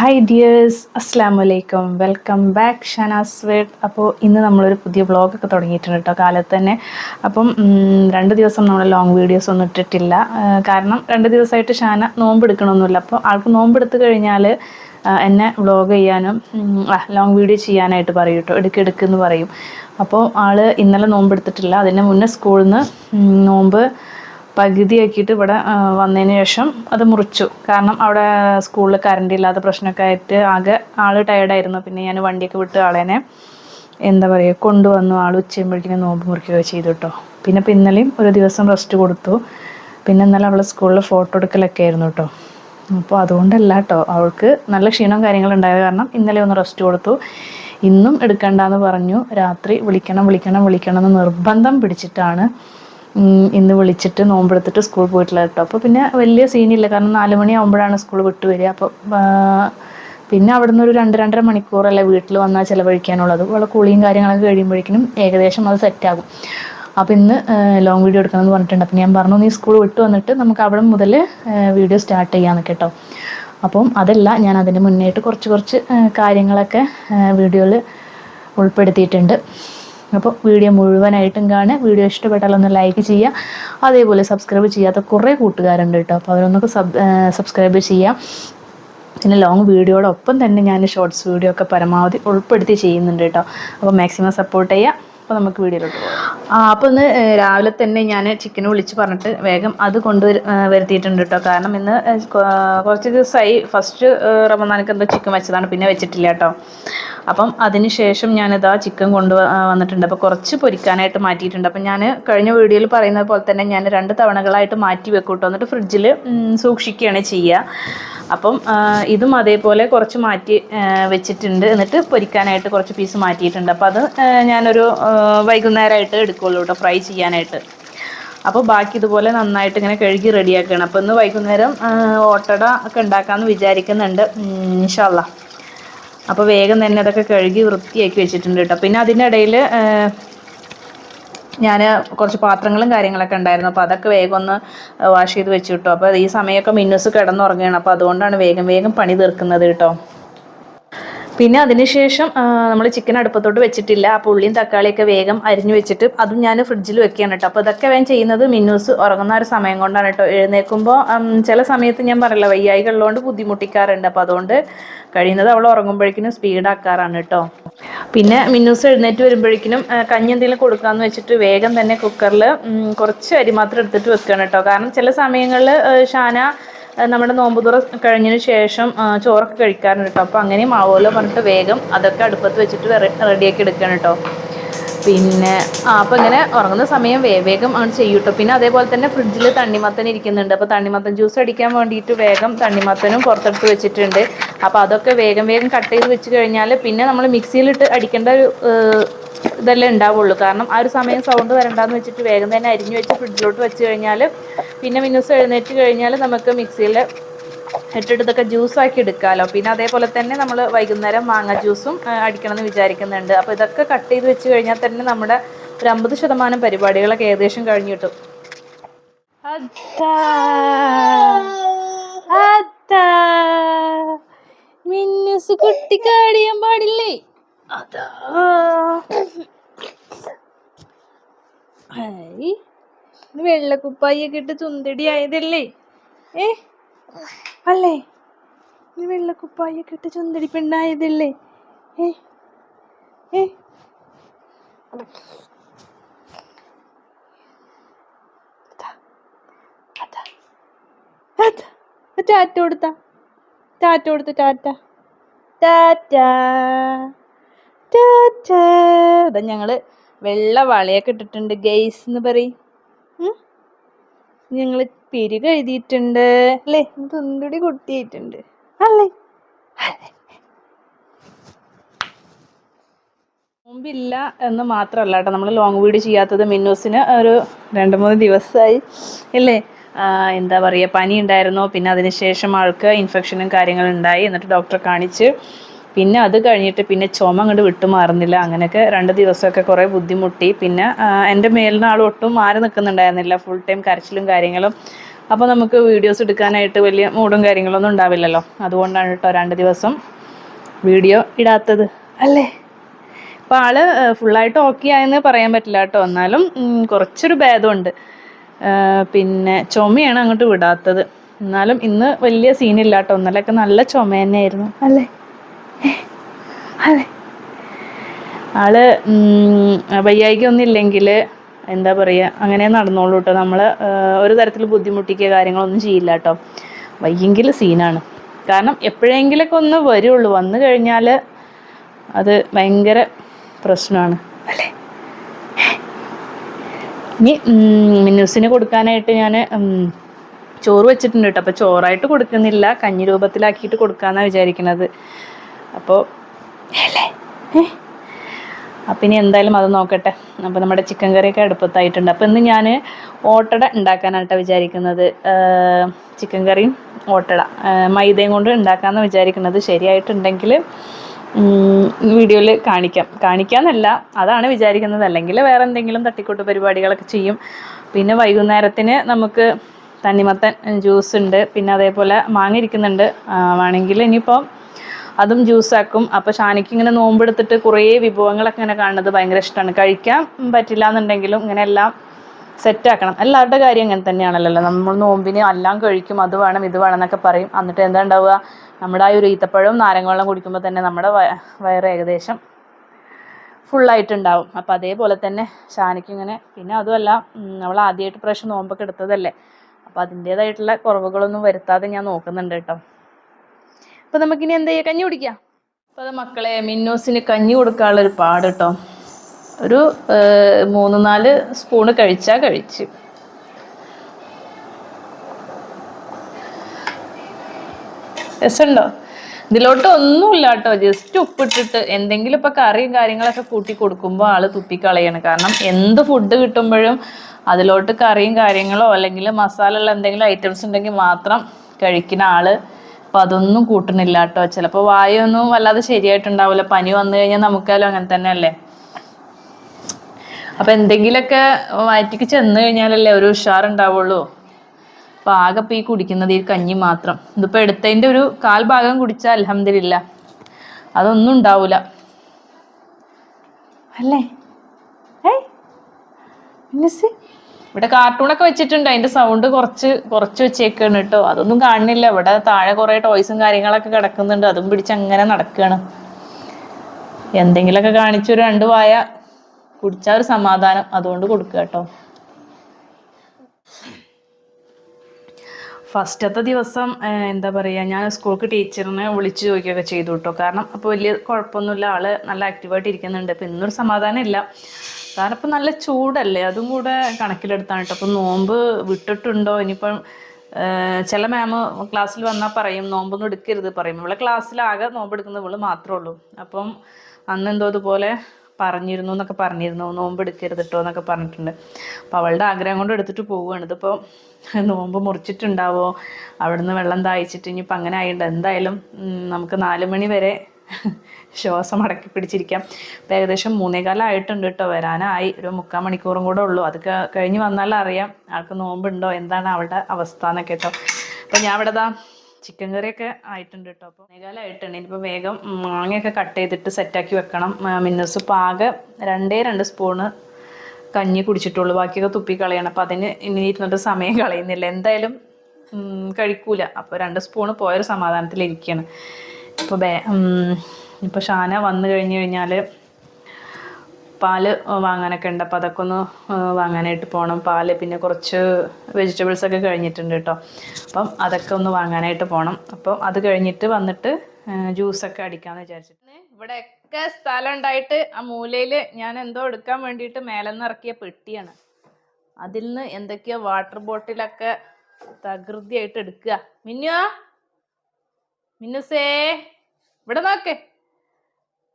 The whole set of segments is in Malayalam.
ഹായ് ഡിയേഴ്സ് അസ്സാം വലൈക്കും വെൽക്കം ബാക്ക് ഷനാസ് വേഡ് അപ്പോൾ ഇന്ന് നമ്മളൊരു പുതിയ വ്ളോഗൊക്കെ തുടങ്ങിയിട്ടുണ്ട് കേട്ടോ കാലത്ത് തന്നെ. അപ്പം രണ്ട് ദിവസം നമ്മൾ ലോങ് വീഡിയോസ് ഒന്നും ഇട്ടിട്ടില്ല. കാരണം രണ്ട് ദിവസമായിട്ട് ഷാന നോമ്പ് എടുക്കണമൊന്നുമില്ല. അപ്പോൾ ആൾക്ക് നോമ്പ് എടുത്തു കഴിഞ്ഞാൽ എന്നെ വ്ളോഗ് ചെയ്യാനും ലോങ് വീഡിയോ ചെയ്യാനായിട്ട് പറയും കേട്ടോ. എടുക്കെടുക്കെന്ന് പറയും. അപ്പോൾ ആൾ ഇന്നലെ നോമ്പ് എടുത്തിട്ടില്ല. അതിന് മുന്നേ സ്കൂളിൽ നിന്ന് നോമ്പ് പകുതിയാക്കിയിട്ട് ഇവിടെ വന്നതിന് ശേഷം അത് മുറിച്ചു. കാരണം അവിടെ സ്കൂളിൽ കറണ്ട് ഇല്ലാത്ത പ്രശ്നമൊക്കെ ആയിട്ട് ആകെ ആൾ ടയർഡായിരുന്നു പിന്നെ ഞാൻ വണ്ടിയൊക്കെ വിട്ട് ആളേനെ എന്താ പറയുക കൊണ്ടുവന്നു. ആൾ ഉച്ചയുമ്പോഴേക്കും നോമ്പ് മുറിക്കുകയോ ചെയ്തു കേട്ടോ പിന്നെ ഇപ്പം ഒരു ദിവസം റെസ്റ്റ് കൊടുത്തു. പിന്നെ ഇന്നലെ അവളെ സ്കൂളിൽ ഫോട്ടോ എടുക്കലൊക്കെ ആയിരുന്നു കേട്ടോ അപ്പോൾ അതുകൊണ്ടല്ല കേട്ടോ അവൾക്ക് നല്ല ക്ഷീണവും കാര്യങ്ങളും ഉണ്ടായത് കാരണം ഇന്നലെ ഒന്ന് റെസ്റ്റ് കൊടുത്തു. ഇന്നും എടുക്കണ്ടെന്ന് പറഞ്ഞു. രാത്രി വിളിക്കണം വിളിക്കണം വിളിക്കണം എന്ന് നിർബന്ധം പിടിച്ചിട്ടാണ് ഇന്ന് വിളിച്ചിട്ട് നോമ്പെടുത്തിട്ട് സ്കൂൾ പോയിട്ടുള്ളത് കേട്ടോ. അപ്പോൾ പിന്നെ വലിയ സീനില്ല കാരണം നാല് മണിയാകുമ്പോഴാണ് സ്കൂൾ വിട്ട് വരിക. അപ്പോൾ പിന്നെ അവിടുന്ന് ഒരു രണ്ട് രണ്ടര മണിക്കൂറല്ലേ വീട്ടിൽ വന്നാൽ ചിലവഴിക്കാനുള്ളത്. ഉള്ള കുളിയും കാര്യങ്ങളൊക്കെ കഴിയുമ്പോഴേക്കും ഏകദേശം അത് സെറ്റാകും അപ്പോൾ ഇന്ന് ലോങ് വീഡിയോ എടുക്കണമെന്ന് പറഞ്ഞിട്ടുണ്ട്. അപ്പം ഞാൻ പറഞ്ഞു നീ സ്കൂൾ വിട്ട് വന്നിട്ട് നമുക്ക് അവിടെ മുതൽ വീഡിയോ സ്റ്റാർട്ട് ചെയ്യാമെന്ന് കേട്ടോ. അപ്പം അതല്ല ഞാൻ അതിന് മുന്നേയിട്ട് കുറച്ച് കുറച്ച് കാര്യങ്ങളൊക്കെ വീഡിയോയിൽ ഉൾപ്പെടുത്തിയിട്ടുണ്ട്. അപ്പോൾ വീഡിയോ മുഴുവനായിട്ടും കാണുക. വീഡിയോ ഇഷ്ടപ്പെട്ടാൽ ഒന്ന് ലൈക്ക് ചെയ്യുക. അതേപോലെ സബ്സ്ക്രൈബ് ചെയ്യാത്ത കുറേ കൂട്ടുകാരുണ്ട് കേട്ടോ. അപ്പോൾ അവരൊന്നൊക്കെ സബ് സബ്സ്ക്രൈബ് ചെയ്യുക. പിന്നെ ലോങ് വീഡിയോടൊപ്പം തന്നെ ഞാൻ ഷോർട്സ് വീഡിയോ ഒക്കെ പരമാവധി ഉൾപ്പെടുത്തി ചെയ്യുന്നുണ്ട് കേട്ടോ. അപ്പോൾ മാക്സിമം സപ്പോർട്ട് ചെയ്യുക. അപ്പോൾ നമുക്ക് വീഡിയോയിലോട്ട് ആ അപ്പോൾ ഇന്ന് രാവിലെ തന്നെ ഞാൻ ചിക്കനെ വിളിച്ച് പറഞ്ഞിട്ട് വേഗം അത് കൊണ്ട് വരുത്തിയിട്ടുണ്ട് കേട്ടോ. കാരണം ഇന്ന് കുറച്ച് ദിവസമായി ഫസ്റ്റ് റമനാനക്ക് എന്തോ ചിക്കൻ വെച്ചതാണ്. പിന്നെ വെച്ചിട്ടില്ല കേട്ടോ. അപ്പം അതിന് ശേഷം ഞാനിതാ ചിക്കൻ കൊണ്ട് വന്നിട്ടുണ്ട്. അപ്പോൾ കുറച്ച് പൊരിക്കാനായിട്ട് മാറ്റിയിട്ടുണ്ട്. അപ്പം ഞാൻ കഴിഞ്ഞ വീഡിയോയിൽ പറയുന്നത് പോലെ തന്നെ ഞാൻ രണ്ട് തവണകളായിട്ട് മാറ്റി വെക്കും കേട്ടോ എന്നിട്ട് ഫ്രിഡ്ജിൽ സൂക്ഷിക്കുകയാണ് ചെയ്യുക അപ്പം ഇതും അതേപോലെ കുറച്ച് മാറ്റി വെച്ചിട്ടുണ്ട്. എന്നിട്ട് പൊരിക്കാനായിട്ട് കുറച്ച് പീസ് മാറ്റിയിട്ടുണ്ട്. അപ്പോൾ അത് ഞാനൊരു വൈകുന്നേരമായിട്ട് എടുക്കുള്ളൂ കേട്ടോ ഫ്രൈ ചെയ്യാനായിട്ട്. അപ്പോൾ ബാക്കി ഇതുപോലെ നന്നായിട്ട് ഇങ്ങനെ കഴുകി റെഡിയാക്കുകയാണ്. അപ്പോൾ ഇന്ന് വൈകുന്നേരം ഓട്ടട ഒക്കെ ഉണ്ടാക്കാമെന്ന് വിചാരിക്കുന്നുണ്ട്. ഇൻഷാല്ല അപ്പോൾ വേഗം തന്നെ അതൊക്കെ കഴുകി വൃത്തിയാക്കി വെച്ചിട്ടുണ്ട് കേട്ടോ. പിന്നെ അതിനിടയിൽ ഞാൻ കുറച്ച് പാത്രങ്ങളും കാര്യങ്ങളൊക്കെ ഉണ്ടായിരുന്നു. അപ്പോൾ അതൊക്കെ വേഗം ഒന്ന് വാഷ് ചെയ്ത് വെച്ചു കിട്ടും. അപ്പോൾ ഈ സമയമൊക്കെ മിന്നസ് കിടന്നുറങ്ങുകയാണ്. അപ്പോൾ അതുകൊണ്ടാണ് വേഗം വേഗം പണി തീർക്കുന്നത് കേട്ടോ. പിന്നെ അതിനുശേഷം നമ്മൾ ചിക്കൻ അടുപ്പത്തോട്ട് വെച്ചിട്ടില്ല. അപ്പോൾ ഉള്ളിയും തക്കാളിയൊക്കെ വേഗം അരിഞ്ഞു വെച്ചിട്ട് അതും ഞാൻ ഫ്രിഡ്ജിൽ വെക്കുകയാണ് കേട്ടോ. അപ്പോൾ ഇതൊക്കെ വേഗം ചെയ്യുന്നത് മിന്നൂസ് ഉറങ്ങുന്ന ഒരു സമയം കൊണ്ടാണ് കേട്ടോ. എഴുന്നേൽക്കുമ്പോൾ ചില സമയത്ത് ഞാൻ പറയില്ല വയ്യായികളുള്ളതുകൊണ്ട് ബുദ്ധിമുട്ടിക്കാറുണ്ട്. അപ്പോൾ അതുകൊണ്ട് കഴിയുന്നത് അവൾ ഉറങ്ങുമ്പോഴേക്കിനും സ്പീഡാക്കാറാണ് കേട്ടോ. പിന്നെ മിന്നൂസ് എഴുന്നേറ്റ് വരുമ്പോഴേക്കിനും കഞ്ഞി എന്തെങ്കിലും കൊടുക്കാമെന്ന് വെച്ചിട്ട് വേഗം തന്നെ കുക്കറിൽ കുറച്ച് അരി മാത്രം എടുത്തിട്ട് വെക്കുകയാണ് കേട്ടോ. കാരണം ചില സമയങ്ങളിൽ ഷാന ആ, നമ്മുടെ നോമ്പുതുറ കഴിഞ്ഞതിന് ശേഷം ചോറൊക്കെ കഴിക്കാറുണ്ട് കേട്ടോ. അപ്പോൾ അങ്ങനെയും ആവുമല്ലോ പറഞ്ഞിട്ട് വേഗം അതൊക്കെ അടുപ്പത്ത് വെച്ചിട്ട് റെഡിയാക്കി എടുക്കുകയാണ് കേട്ടോ. പിന്നെ അപ്പോൾ ഇങ്ങനെ ഉറങ്ങുന്ന സമയം വേഗം ആണ് ചെയ്യും കേട്ടോ. പിന്നെ അതേപോലെ തന്നെ ഫ്രിഡ്ജിൽ തണ്ണിമത്തൻ ഇരിക്കുന്നുണ്ട്. അപ്പോൾ തണ്ണിമത്തൻ ജ്യൂസ് അടിക്കാൻ വേണ്ടിയിട്ട് വേഗം തണ്ണിമത്തനും പുറത്തെടുത്ത് വെച്ചിട്ടുണ്ട്. അപ്പോൾ അതൊക്കെ വേഗം വേഗം കട്ട് ചെയ്ത് വെച്ച് കഴിഞ്ഞാൽ പിന്നെ നമ്മൾ മിക്സിയിലിട്ട് അടിക്കേണ്ട ഒരു ഇതല്ലേ ഉണ്ടാവുള്ളൂ. കാരണം ആ ഒരു സമയം സൗണ്ട് വരണ്ടാന്ന് വെച്ചിട്ട് വേഗം തന്നെ അരിഞ്ഞു വെച്ച് ഫ്രിഡ്ജിലോട്ട് വെച്ച് കഴിഞ്ഞാൽ പിന്നെ മിന്നൂസ് എഴുന്നേറ്റ് കഴിഞ്ഞാൽ നമുക്ക് മിക്സിയിൽ ഇട്ടിട്ട് ഇതൊക്കെ ജ്യൂസാക്കി എടുക്കാമല്ലോ പിന്നെ അതേപോലെ തന്നെ നമ്മൾ വൈകുന്നേരം മാങ്ങ ജ്യൂസും അടിക്കണമെന്ന് വിചാരിക്കുന്നുണ്ട്. അപ്പോൾ ഇതൊക്കെ കട്ട് ചെയ്ത് വെച്ച് കഴിഞ്ഞാൽ തന്നെ നമ്മുടെ ഒരു അമ്പത് ശതമാനം പരിപാടികളൊക്കെ ഏകദേശം കഴിഞ്ഞു കിട്ടും. മിന്നുസ് കുട്ടി കാടിയാൻ പാടില്ലേ? അതാ. ഹായ്. വെള്ളക്കുപ്പായൊക്കെ ഇട്ട് ചുന്തടി ആയതല്ലേ? ഏ? അല്ലേ? ഇത് വെള്ളക്കുപ്പായൊക്കെ ഇട്ട് ചുന്തടി പെണ്ണായതല്ലേ? ഏ? ഏ. ടാറ്റ കൊടുത്ത. ടാറ്റ കൊടുത്ത ടാറ്റ. ടാറ്റ. അതാ ഞങ്ങൾ വെള്ള വളയൊക്കെ ഇട്ടിട്ടുണ്ട് ഗെയ്സ് എന്ന് പറയും. ഞങ്ങൾ പിരിക എഴുതിയിട്ടുണ്ട്. അല്ലേ? തുണ്ടുടി കുട്ടിയായിട്ടുണ്ട്? അല്ലേ? മുമ്പില്ല എന്ന് മാത്രമല്ല കേട്ടോ. നമ്മൾ ലോങ് വീഡിയോ ചെയ്യാത്തത് മിന്നൂസിന് ഒരു രണ്ട് മൂന്ന് ദിവസമായി അല്ലേ? എന്താ പറയുക പനി ഉണ്ടായിരുന്നു പിന്നെ അതിനുശേഷം ആൾക്ക് ഇൻഫെക്ഷനും കാര്യങ്ങളും ഉണ്ടായി. എന്നിട്ട് ഡോക്ടറെ കാണിച്ച് പിന്നെ അത് കഴിഞ്ഞിട്ട് പിന്നെ ചുമ അങ്ങോട്ട് വിട്ടുമാറുന്നില്ല അങ്ങനെയൊക്കെ രണ്ട് ദിവസമൊക്കെ കുറേ ബുദ്ധിമുട്ടി. പിന്നെ എന്റെ മേലിന് ആൾ ഒട്ടും മാറി നിൽക്കുന്നുണ്ടായിരുന്നില്ല. ഫുൾ ടൈം കരച്ചിലും കാര്യങ്ങളും. അപ്പോൾ നമുക്ക് വീഡിയോസ് എടുക്കാനായിട്ട് വലിയ മൂടും കാര്യങ്ങളൊന്നും ഉണ്ടാവില്ലല്ലോ. അതുകൊണ്ടാണ് കേട്ടോ രണ്ട് ദിവസം വീഡിയോ ഇടാത്തത്. അല്ലേ? അപ്പോൾ ആൾ ഫുള്ളായിട്ട് ഓക്കെ ആയെന്ന് പറയാൻ പറ്റില്ല കേട്ടോ. എന്നാലും കുറച്ചൊരു ഭേദമുണ്ട്. പിന്നെ ചുമയാണ് അങ്ങോട്ട് വിടാത്തത്. എന്നാലും ഇന്ന് വലിയ സീനില്ല കേട്ടോ. ഇന്നലെയൊക്കെ നല്ല ചുമ തന്നെയായിരുന്നു. അല്ലേ? ആൾ വയ്യായികൊന്നും ഒന്നില്ലെങ്കിൽ എന്താ പറയുക അങ്ങനെ നടന്നോളൂ കേട്ടോ നമ്മൾ ഒരു തരത്തിൽ ബുദ്ധിമുട്ടിക്കുക കാര്യങ്ങളൊന്നും ചെയ്യില്ല കേട്ടോ വയ്യെങ്കിൽ സീനാണ്. കാരണം എപ്പോഴെങ്കിലൊക്കെ ഒന്ന് വരുള്ളൂ. വന്നു കഴിഞ്ഞാൽ അത് ഭയങ്കര പ്രശ്നമാണ്. അല്ലേ? ഇനി മിന്നൂസിന് കൊടുക്കാനായിട്ട് ഞാൻ ചോറ് വെച്ചിട്ടുണ്ട് കേട്ടോ അപ്പോൾ ചോറായിട്ട് കൊടുക്കുന്നില്ല. കഞ്ഞി രൂപത്തിലാക്കിയിട്ട് കൊടുക്കാമെന്നാണ് വിചാരിക്കുന്നത് അപ്പോൾ അല്ലേ? അപ്പം ഇനി എന്തായാലും അത് നോക്കട്ടെ. അപ്പോൾ നമ്മുടെ ചിക്കൻ കറിയൊക്കെ അടുപ്പത്തായിട്ടുണ്ട്. അപ്പോൾ ഇന്ന് ഞാൻ ഓട്ടട ഉണ്ടാക്കാനായിട്ടാണ് വിചാരിക്കുന്നത്. ചിക്കൻ കറിയും ഓട്ടട. മൈദയും കൊണ്ട് ഉണ്ടാക്കാമെന്ന് വിചാരിക്കുന്നത്. ശരിയായിട്ടുണ്ടെങ്കിൽ വീഡിയോയിൽ കാണിക്കാം. കാണിക്കാമെന്നല്ല അതാണ് വിചാരിക്കുന്നത്. അല്ലെങ്കിൽ വേറെ എന്തെങ്കിലും തട്ടിക്കൂട്ട് പരിപാടികളൊക്കെ ചെയ്യും. പിന്നെ വൈകുന്നേരത്തിന് നമുക്ക് തണ്ണിമത്തൻ ജ്യൂസ് ഉണ്ട് പിന്നെ അതേപോലെ മാങ്ങ ഇരിക്കുന്നുണ്ട്. ആ, വേണമെങ്കിൽ ഇനിയിപ്പോൾ അതും ജ്യൂസാക്കും അപ്പോൾ ഷാനിക്ക് ഇങ്ങനെ നോമ്പെടുത്തിട്ട് കുറേ വിഭവങ്ങളൊക്കെ ഇങ്ങനെ കാണുന്നത് ഭയങ്കര ഇഷ്ടമാണ് കഴിക്കാൻ പറ്റില്ല എന്നുണ്ടെങ്കിലും ഇങ്ങനെ എല്ലാം സെറ്റാക്കണം എല്ലാവരുടെ കാര്യം അങ്ങനെ തന്നെയാണല്ലോ നമ്മൾ നോമ്പിന് എല്ലാം കഴിക്കും. അത് വേണം ഇത് വേണം എന്നൊക്കെ പറയും. എന്നിട്ട് എന്താ ഉണ്ടാവുക? നമ്മുടെ ആ ഒരു ഈത്തപ്പഴവും നാരങ്ങ കുടിക്കുമ്പോൾ തന്നെ നമ്മുടെ വയ- വയറ് ഏകദേശം ഫുള്ളായിട്ടുണ്ടാവും അപ്പോൾ അതേപോലെ തന്നെ ഷാനിക്ക് ഇങ്ങനെ പിന്നെ അതുമല്ല നമ്മൾ ആദ്യമായിട്ട് പ്രാവശ്യം നോമ്പൊക്കെ എടുത്തതല്ലേ? അപ്പോൾ അതിന്റേതായിട്ടുള്ള കുറവുകളൊന്നും വരുത്താതെ ഞാൻ നോക്കുന്നുണ്ട് കേട്ടോ. അപ്പോൾ നമുക്കിനി എന്താ കഞ്ഞി കുടിക്കാം? അപ്പൊ മക്കളെ മിന്നൂസിന് കഞ്ഞി കൊടുക്കാനുള്ള ഒരു പാട് കേട്ടോ ഒരു മൂന്ന് നാല് സ്പൂണ് കഴിച്ചാൽ കഴിച്ച്. രസമുണ്ടോ ഇതിലോട്ട് ഒന്നുമില്ല കേട്ടോ ജസ്റ്റ് ഉപ്പിട്ടിട്ട് എന്തെങ്കിലും ഇപ്പൊ കറിയും കാര്യങ്ങളൊക്കെ കൂട്ടി കൊടുക്കുമ്പോൾ ആൾ തുപ്പിക്കളയാണ്. കാരണം എന്ത് ഫുഡ് കിട്ടുമ്പോഴും അതിലോട്ട് കറിയും കാര്യങ്ങളോ അല്ലെങ്കിൽ മസാല ഉള്ള എന്തെങ്കിലും ഐറ്റംസ് ഉണ്ടെങ്കിൽ മാത്രം കഴിക്കുന്ന ആൾ അപ്പൊ അതൊന്നും കൂട്ടണില്ല കേട്ടോ ചിലപ്പോൾ വായൊന്നും വല്ലാതെ ശരിയായിട്ടുണ്ടാവില്ല. പനി വന്നു കഴിഞ്ഞാൽ നമുക്കാലും അങ്ങനെ തന്നെ അല്ലേ അപ്പൊ എന്തെങ്കിലുമൊക്കെ വയറ്റിക്ക് ചെന്ന് കഴിഞ്ഞാലല്ലേ ഒരു ഉഷാറുണ്ടാവുള്ളൂ. അപ്പൊ ആകെ ഇപ്പൊ ഈ കുടിക്കുന്നത് ഈ കഞ്ഞി മാത്രം. ഇതിപ്പോ എടുത്തതിന്റെ ഒരു കാൽ ഭാഗം കുടിച്ചാൽ അലഹമില്ല അതൊന്നും ഉണ്ടാവൂല. അല്ലേ? ഏയ് മിസ്സി. ഇവിടെ കാർട്ടൂണൊക്കെ വെച്ചിട്ടുണ്ട്. അതിന്റെ സൗണ്ട് കുറച്ച് കുറച്ച് വെച്ചേക്കാണ് കേട്ടോ. അതൊന്നും കാണുന്നില്ല. ഇവിടെ താഴെ കുറെ ടോയ്സും കാര്യങ്ങളൊക്കെ കിടക്കുന്നുണ്ട്. അതും പിടിച്ച് അങ്ങനെ നടക്കുകയാണ് എന്തെങ്കിലുമൊക്കെ കാണിച്ചൊരു രണ്ട് വായ കുടിച്ചാൽ ഒരു സമാധാനം. അതുകൊണ്ട് കൊടുക്കുക കേട്ടോ. ഫസ്റ്റത്തെ ദിവസം എന്താ പറയുക ഞാൻ സ്കൂൾക്ക് ടീച്ചറിനെ വിളിച്ച് ചോദിക്കുകയൊക്കെ ചെയ്തു കേട്ടോ. കാരണം അപ്പോൾ വലിയ കുഴപ്പമൊന്നുമില്ല. ആൾ നല്ല ആക്റ്റീവായിട്ട് ഇരിക്കുന്നുണ്ട്. അപ്പം ഇന്നൊരു സമാധാനം ഇല്ല. കാരണം നല്ല ചൂടല്ലേ? അതും കൂടെ കണക്കിലെടുത്താണ് കേട്ടോ അപ്പം നോമ്പ് വിട്ടിട്ടുണ്ടോ? ഇനിയിപ്പം ചില മാം ക്ലാസ്സിൽ വന്നാൽ പറയും നോമ്പൊന്നും എടുക്കരുത് പറയും. ഇവളെ ക്ലാസ്സിലാകെ നോമ്പ് എടുക്കുന്നത് ഇവൾ മാത്രമേ ഉള്ളൂ. അപ്പം അന്ന് എന്തോ ഇതുപോലെ പറഞ്ഞിരുന്നു എന്നൊക്കെ പറഞ്ഞിരുന്നു. നോമ്പ് എടുക്കരുത് കേട്ടോ എന്നൊക്കെ പറഞ്ഞിട്ടുണ്ട്. അപ്പോൾ അവളുടെ ആഗ്രഹം കൊണ്ട് എടുത്തിട്ട് പോവുകയാണ് ഇതിപ്പോൾ നോമ്പ് മുറിച്ചിട്ടുണ്ടാവോ? അവിടുന്ന് വെള്ളം ദാഹിച്ചിട്ട് ഇനിയിപ്പോൾ അങ്ങനെ ആയിട്ടുണ്ട് എന്തായാലും നമുക്ക് നാല് മണി വരെ ശ്വാസം അടക്കി പിടിച്ചിരിക്കാം. ഇപ്പം ഏകദേശം മൂന്നേകാലം ആയിട്ടുണ്ട് കേട്ടോ വരാനായി. ഒരു മുക്കാൽ മണിക്കൂറും കൂടെ ഉള്ളൂ. അത് ക- കഴിഞ്ഞ് വന്നാൽ അറിയാം. ആൾക്ക് നോമ്പുണ്ടോ? എന്താണ് അവളുടെ അവസ്ഥ എന്നൊക്കെ കേട്ടോ. അപ്പം ഞാൻ ഇവിടെ ചിക്കൻ കറിയൊക്കെ ആയിട്ടുണ്ട് കേട്ടോ. അപ്പോൾ മൂന്നേകാലം ആയിട്ടുണ്ട് ഇനിയിപ്പോൾ വേഗം മാങ്ങയൊക്കെ കട്ട് ചെയ്തിട്ട് സെറ്റാക്കി വെക്കണം. മിന്നസ് പാകെ രണ്ടേ രണ്ട് സ്പൂണ് കഞ്ഞി കുടിച്ചിട്ടുള്ളൂ. ബാക്കിയൊക്കെ തുപ്പി കളയണം. അപ്പോൾ അതിന് ഇനി ഇരുന്നിട്ട് സമയം കളയുന്നില്ല. എന്തായാലും കഴിക്കൂല. അപ്പോൾ രണ്ട് സ്പൂണ് പോയൊരു സമാധാനത്തിലിരിക്കുകയാണ് ഇപ്പോൾ ബേ ഇപ്പോൾ ഷാന വന്നു കഴിഞ്ഞ് കഴിഞ്ഞാൽ പാൽ വാങ്ങാനൊക്കെ ഉണ്ട്. അപ്പോൾ അതൊക്കെ ഒന്ന് വാങ്ങാനായിട്ട് പോകണം പാൽ പിന്നെ കുറച്ച് വെജിറ്റബിൾസ് ഒക്കെ കഴിഞ്ഞിട്ടുണ്ട് കേട്ടോ അപ്പം അതൊക്കെ ഒന്ന് വാങ്ങാനായിട്ട് പോകണം അപ്പം അത് കഴിഞ്ഞിട്ട് വന്നിട്ട് ജ്യൂസൊക്കെ അടിക്കാമെന്ന് വിചാരിച്ചിട്ട്. ഇവിടെയൊക്കെ സ്ഥലം ഉണ്ടായിട്ട് ആ മൂലയിൽ ഞാൻ എന്തോ എടുക്കാൻ വേണ്ടിയിട്ട് മേലെന്ന് ഇറക്കിയ പെട്ടിയാണ്. അതിൽ നിന്ന് എന്തൊക്കെയോ വാട്ടർ ബോട്ടിലൊക്കെ തകൃതിയായിട്ട് എടുക്കുക. മിന്നുവാ? മിന്നുസേ ഇവിടെ നോക്ക്.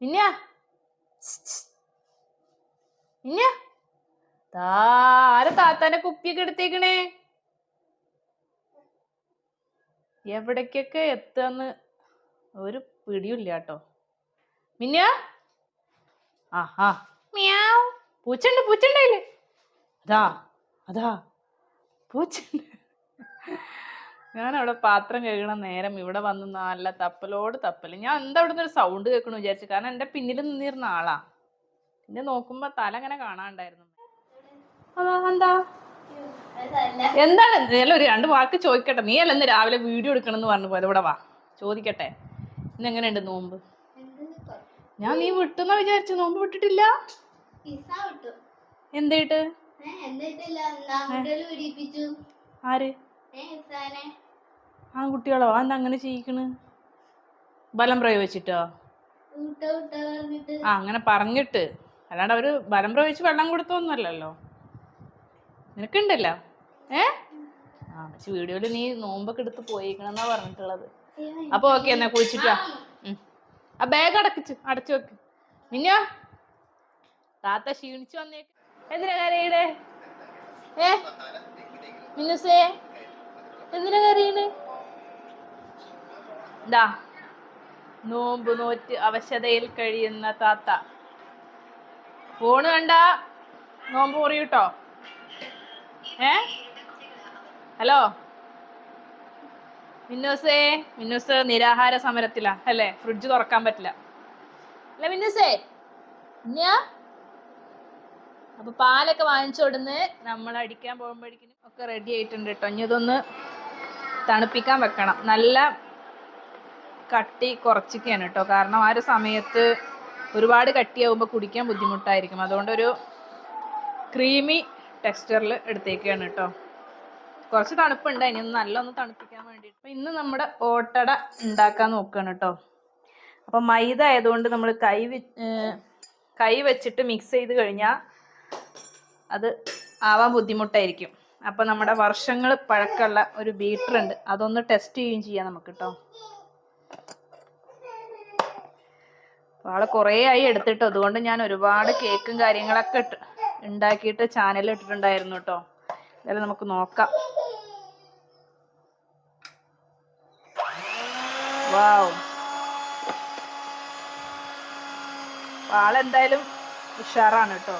മിന്ന. മിന്ന. താ ആരെ താത്താന്റെ കുപ്പിയൊക്കെ എടുത്തേക്കണേ? എവിടേക്കൊക്കെ എത്തുകയെന്ന് ഒരു പിടിയില്ല കേട്ടോ. മിന്ന. ആഹാ. പൂച്ചണ്ടേ പൂച്ചുണ്ട് അതാ അതാ. പൂച്ചുണ്ട് ഞാൻ അവിടെ പാത്രം കഴുകണ നേരം ഇവിടെ വന്ന് നല്ല തപ്പലോട് തപ്പൽ. ഞാൻ എന്താ അവിടെ ഒരു സൗണ്ട് കേൾക്കണു വിചാരിച്ചു. കാരണം എന്റെ പിന്നിൽ നിന്നിരുന്ന ആളാ. പിന്നെ നോക്കുമ്പോ തല അങ്ങനെ കാണാണ്ടായിരുന്നു. അതാ എന്താ? എന്താണ്? എന്തായാലും ഒരു രണ്ട് വാക്ക് ചോദിക്കട്ടെ. നീ അല്ല ഇന്ന് രാവിലെ വീഡിയോ എടുക്കണമെന്ന് പറഞ്ഞു പോയത്. ഇവിടെ വാ. ചോദിക്കട്ടെ. ഇന്ന് എങ്ങനെയുണ്ട് നോമ്പ്? ഞാൻ നീ വിട്ടെന്നാ വിചാരിച്ചു. നോമ്പ് വിട്ടിട്ടില്ല? എന്തായിട്ട് ആര്? ആൺകുട്ടികളോ? അതെന്താ അങ്ങനെ ചെയ്യിക്കണ്? ബലം പ്രയോഗിച്ചിട്ടോ? ആ അങ്ങനെ പറഞ്ഞിട്ട്. അല്ലാണ്ട് അവർ ബലം പ്രയോഗിച്ച് വെള്ളം കൊടുത്തൊന്നുമല്ലല്ലോ. നിനക്കുണ്ടല്ലോ? ഏ? ആ പക്ഷെ വീഡിയോയിൽ നീ നോമ്പൊക്കെ എടുത്ത് പോയിക്കണെന്നാ പറഞ്ഞിട്ടുള്ളത്. അപ്പൊ ഓക്കെ എന്നാ കുഴിച്ചിട്ടാ. ആ ബാഗ് അടക്കിച്ചു അടച്ചു വെക്ക്. മിന്നോ? താത്ത ക്ഷീണിച്ചു വന്നേക്ക്. എന്തിനാ കരയുടെ ഏ? മിന്നുസേ? എന്തിനാ കരയണ്? ദാ നോമ്പ് നോറ്റ് അവശതയിൽ കഴിയുന്ന താത്ത. ഫോണ് കണ്ട നോമ്പ് കുറയൂട്ടോ ഏ? ഹലോ? മിന്നൂസേ മിന്നൂസ് നിരാഹാര സമരത്തിലാ അല്ലേ? ഫ്രിഡ്ജ് തുറക്കാൻ പറ്റില്ല. അല്ല മിന്നൂസേ അപ്പൊ പാലൊക്കെ വാങ്ങിച്ചോടുന്ന് നമ്മൾ അടിക്കാൻ പോകുമ്പോഴേക്കും ഒക്കെ റെഡി ആയിട്ടുണ്ട് കേട്ടോ ഇനി ഇതൊന്ന് തണുപ്പിക്കാൻ വെക്കണം. നല്ല കട്ടി കുറച്ചിക്കാണ് കേട്ടോ. കാരണം ആ ഒരു സമയത്ത് ഒരുപാട് കട്ടിയാവുമ്പോൾ കുടിക്കാൻ ബുദ്ധിമുട്ടായിരിക്കും. അതുകൊണ്ടൊരു ക്രീമി ടെക്സ്ചറിൽ എടുത്തേക്കാണ് കേട്ടോ. കുറച്ച് തണുപ്പുണ്ട്. ഇനി ഒന്ന് നല്ലൊന്ന് തണുപ്പിക്കാൻ വേണ്ടിയിട്ട്. അപ്പം ഇന്ന് നമ്മുടെ ഓട്ടട ഉണ്ടാക്കാൻ നോക്കുകയാണ് കേട്ടോ. അപ്പം മൈദ ആയതുകൊണ്ട് നമ്മൾ കൈ കൈ വെച്ചിട്ട് മിക്സ് ചെയ്ത് കഴിഞ്ഞാൽ അത് ആവാൻ ബുദ്ധിമുട്ടായിരിക്കും. അപ്പം നമ്മുടെ വർഷങ്ങൾ പഴക്കമുള്ള ഒരു ബീറ്റർ ഉണ്ട് അതൊന്ന് ടെസ്റ്റ് ചെയ്യുകയും ചെയ്യാം നമുക്ക് കേട്ടോ. ആൾ കുറേ ആയി എടുത്തിട്ട് അതുകൊണ്ട് ഞാൻ ഒരുപാട് കേക്കും കാര്യങ്ങളൊക്കെ ഉണ്ടാക്കിയിട്ട് ചാനലിൽ ഇട്ടിട്ടുണ്ടായിരുന്നു കേട്ടോ എന്തായാലും നമുക്ക് നോക്കാം. വാവ്. ആളെന്തായാലും ഉഷാറാണ് കേട്ടോ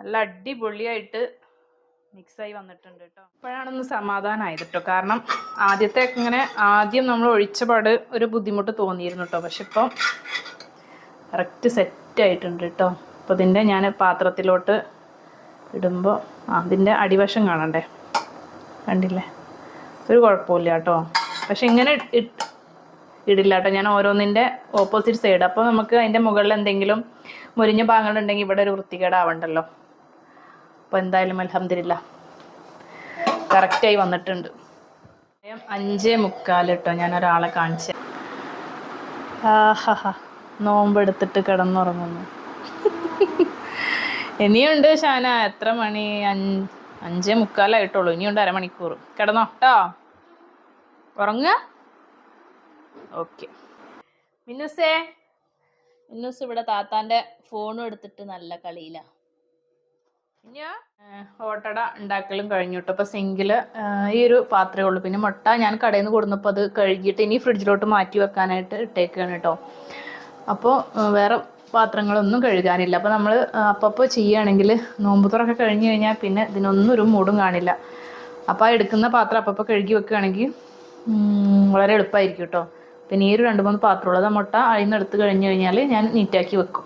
നല്ല അടിപൊളിയായിട്ട് മിക്സായി വന്നിട്ടുണ്ട് കേട്ടോ ഇപ്പോഴാണൊന്ന് സമാധാനമായത് കേട്ടോ കാരണം ആദ്യത്തെ ഇങ്ങനെ ആദ്യം നമ്മൾ ഒഴിച്ചപാട് ഒരു ബുദ്ധിമുട്ട് തോന്നിയിരുന്നു കേട്ടോ പക്ഷെ ഇപ്പം കറക്റ്റ് സെറ്റ് ആയിട്ടുണ്ട് കേട്ടോ അപ്പോൾ ഇതിന്റെ ഞാൻ പാത്രത്തിലോട്ട് ഇടുമ്പോൾ അതിന്റെ അടിവശം കാണണ്ടേ? കണ്ടില്ലേ? ഒരു കുഴപ്പമില്ല കേട്ടോ പക്ഷെ ഇങ്ങനെ ഇടില്ല കേട്ടോ ഞാൻ ഓരോന്നിന്റെ ഓപ്പോസിറ്റ് സൈഡ് അപ്പോൾ നമുക്ക് അതിന്റെ മുകളിൽ എന്തെങ്കിലും മുരിഞ്ഞ ഭാഗങ്ങളുണ്ടെങ്കിൽ ഇവിടെ ഒരു വൃത്തികേടാവണ്ടല്ലോ. അപ്പോൾ എന്തായാലും അലഹമില്ല കറക്റ്റായി വന്നിട്ടുണ്ട്. അഞ്ച് മുക്കാൽ കേട്ടോ ഞാൻ ഒരാളെ കാണിച്ച. ആഹാ നോമ്പെടുത്തിട്ട് കിടന്നുറങ്ങുന്നു. ഇനിയുണ്ട് ഷാന എത്ര മണി? അഞ്ച് അഞ്ചേ മുക്കാലായിട്ടുള്ളൂ. ഇനിയുണ്ട് അരമണിക്കൂർ. കിടന്നോ? കേട്ടോ ഉറങ്ങുക ഓക്കെ. മിന്നുസേ മിന്നൂസ് ഇവിടെ താത്താന്റെ ഫോണും എടുത്തിട്ട് നല്ല കളിയിലാ. പിന്നെ ഓട്ടട ഉണ്ടാക്കലും കഴിഞ്ഞു കേട്ടോ. അപ്പോൾ സിങ്കിൽ ഈ ഒരു പാത്രമേ ഉള്ളൂ. പിന്നെ മുട്ട ഞാൻ കടയിൽ നിന്ന് കൊടുന്നപ്പോൾ അത് കഴുകിയിട്ട് ഇനി ഫ്രിഡ്ജിലോട്ട് മാറ്റി വെക്കാനായിട്ട് ഇട്ടേക്കാണ് കേട്ടോ. അപ്പോൾ വേറെ പാത്രങ്ങളൊന്നും കഴുകാനില്ല. അപ്പോൾ നമ്മൾ അപ്പപ്പോൾ ചെയ്യുകയാണെങ്കിൽ നോമ്പുതുറൊക്കെ കഴിഞ്ഞു കഴിഞ്ഞാൽ പിന്നെ ഇതിനൊന്നും ഒരു മൂടും കാണില്ല. അപ്പോൾ ആ എടുക്കുന്ന പാത്രം അപ്പപ്പോൾ കഴുകി വെക്കുകയാണെങ്കിൽ വളരെ എളുപ്പമായിരിക്കും കേട്ടോ. പിന്നെ ഈ ഒരു രണ്ട് മൂന്ന് പാത്രമുള്ളത് മുട്ട അഴിന്നെടുത്ത് കഴിഞ്ഞ് കഴിഞ്ഞാൽ ഞാൻ നീറ്റാക്കി വെക്കും.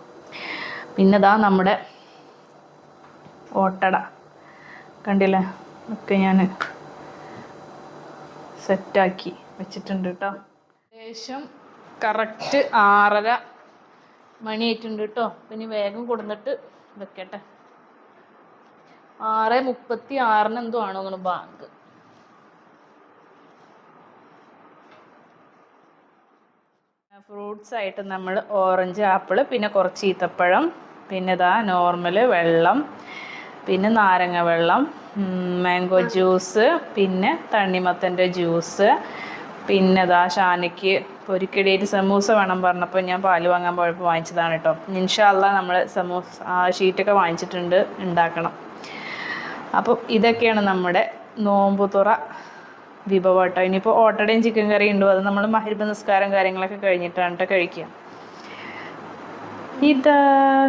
പിന്നെ ഇതാ നമ്മുടെ ഓട്ടട. കണ്ടില്ലേ? ഒക്കെ ഞാൻ സെറ്റാക്കി വെച്ചിട്ടുണ്ട് കേട്ടോ ഏകദേശം കറക്റ്റ് ആറര മണിയായിട്ടുണ്ട് കേട്ടോ ഇനി വേഗം കൊടുന്നിട്ട് വെക്കട്ടെ. ആറ് മുപ്പത്തി ആറിന് എന്തോ ആണോ അങ്ങനെ ബാങ്ക്. ഫ്രൂട്ട്സ് ആയിട്ട് നമ്മൾ ഓറഞ്ച് ആപ്പിൾ പിന്നെ കുറച്ച് ഈത്തപ്പഴം പിന്നെ ഇതാ നോർമൽ വെള്ളം പിന്നെ നാരങ്ങ വെള്ളം മാംഗോ ജ്യൂസ് പിന്നെ തണ്ണിമത്തന്റെ ജ്യൂസ് പിന്നെ ദാ ഷാനയ്ക്ക് പൊരിക്കടിയായിട്ട് സമൂസ വേണം പറഞ്ഞപ്പോൾ ഞാൻ പാൽ വാങ്ങാൻ പോയപ്പോൾ വാങ്ങിച്ചതാണ് കേട്ടോ. ഇൻഷാല്ല നമ്മൾ സമൂസ ആ ഷീറ്റൊക്കെ വാങ്ങിച്ചിട്ടുണ്ട് ഉണ്ടാക്കണം. അപ്പം ഇതൊക്കെയാണ് നമ്മുടെ നോമ്പുതുറ വിഭവം കേട്ടോ. ഇനിയിപ്പോൾ ഓട്ടടയും ചിക്കൻ കറിയും ഉണ്ടോ? അത് നമ്മൾ മഹരിബ് നിസ്കാരം കാര്യങ്ങളൊക്കെ കഴിഞ്ഞിട്ടാണ് കേട്ടോ കഴിക്കുക. ഇതാ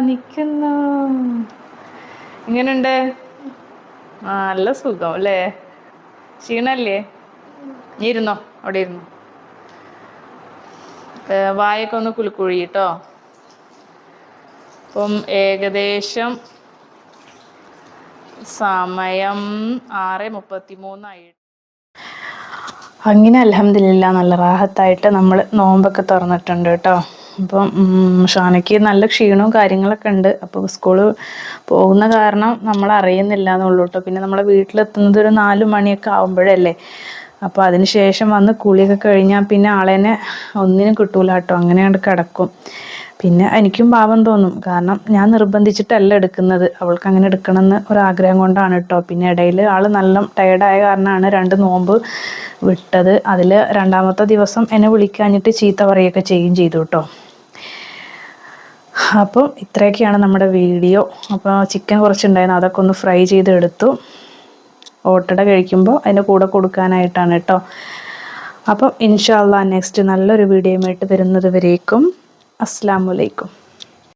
നിൽക്കുന്നു. ഇങ്ങനെയുണ്ട് നല്ല സുഖം അല്ലേ? ക്ഷീണല്ലേ? നീ ഇരുന്നോ? അവിടെ ഇരുന്നു? വായൊക്കെ ഒന്ന് കുലുക്കുഴി കേട്ടോ അപ്പം ഏകദേശം സമയം ആറ് മുപ്പത്തി മൂന്നായി അങ്ങനെ അലഹമില്ല നല്ല റാഹത്തായിട്ട് നമ്മൾ നോമ്പൊക്കെ തുറന്നിട്ടുണ്ട് കേട്ടോ. അപ്പം ഷാനയ്ക്ക് നല്ല ക്ഷീണവും കാര്യങ്ങളൊക്കെ ഉണ്ട്. അപ്പോൾ സ്കൂൾ പോകുന്ന കാരണം നമ്മൾ അറിയുന്നില്ല എന്നുള്ളൂ കേട്ടോ പിന്നെ നമ്മളെ വീട്ടിലെത്തുന്നത് ഒരു നാല് മണിയൊക്കെ ആകുമ്പോഴല്ലേ അപ്പോൾ അതിന് ശേഷം വന്ന് കുളിയൊക്കെ കഴിഞ്ഞാൽ പിന്നെ ആളേനെ ഒന്നിനും കിട്ടൂല കേട്ടോ അങ്ങനെ കിടക്കും. പിന്നെ എനിക്കും പാവം തോന്നും. കാരണം ഞാൻ നിർബന്ധിച്ചിട്ടല്ല എടുക്കുന്നത്. അവൾക്ക് അങ്ങനെ എടുക്കണമെന്ന് ഒരാഗ്രഹം കൊണ്ടാണ് കേട്ടോ പിന്നെ ഇടയിൽ ആൾ നല്ല ടയർഡായ കാരണമാണ് രണ്ട് നോമ്പ് വിട്ടത്. അതിൽ രണ്ടാമത്തെ ദിവസം എന്നെ വിളിക്കാഞ്ഞിട്ട് ചീത്ത പറയുകയൊക്കെ ചെയ്യും ചെയ്തു കേട്ടോ അപ്പം ഇത്രയൊക്കെയാണ് നമ്മുടെ വീഡിയോ. അപ്പോൾ ചിക്കൻ കുറച്ചുണ്ടായിരുന്നു അതൊക്കെ ഒന്ന് ഫ്രൈ ചെയ്തെടുത്തു. ഓട്ടട കഴിക്കുമ്പോൾ അതിന്റെ കൂടെ കൊടുക്കാനായിട്ടാണ് കേട്ടോ. അപ്പം ഇൻഷാല്ല നെക്സ്റ്റ് നല്ലൊരു വീഡിയോയുമായിട്ട് വരുന്നത് വരേക്കും. അസ്സാം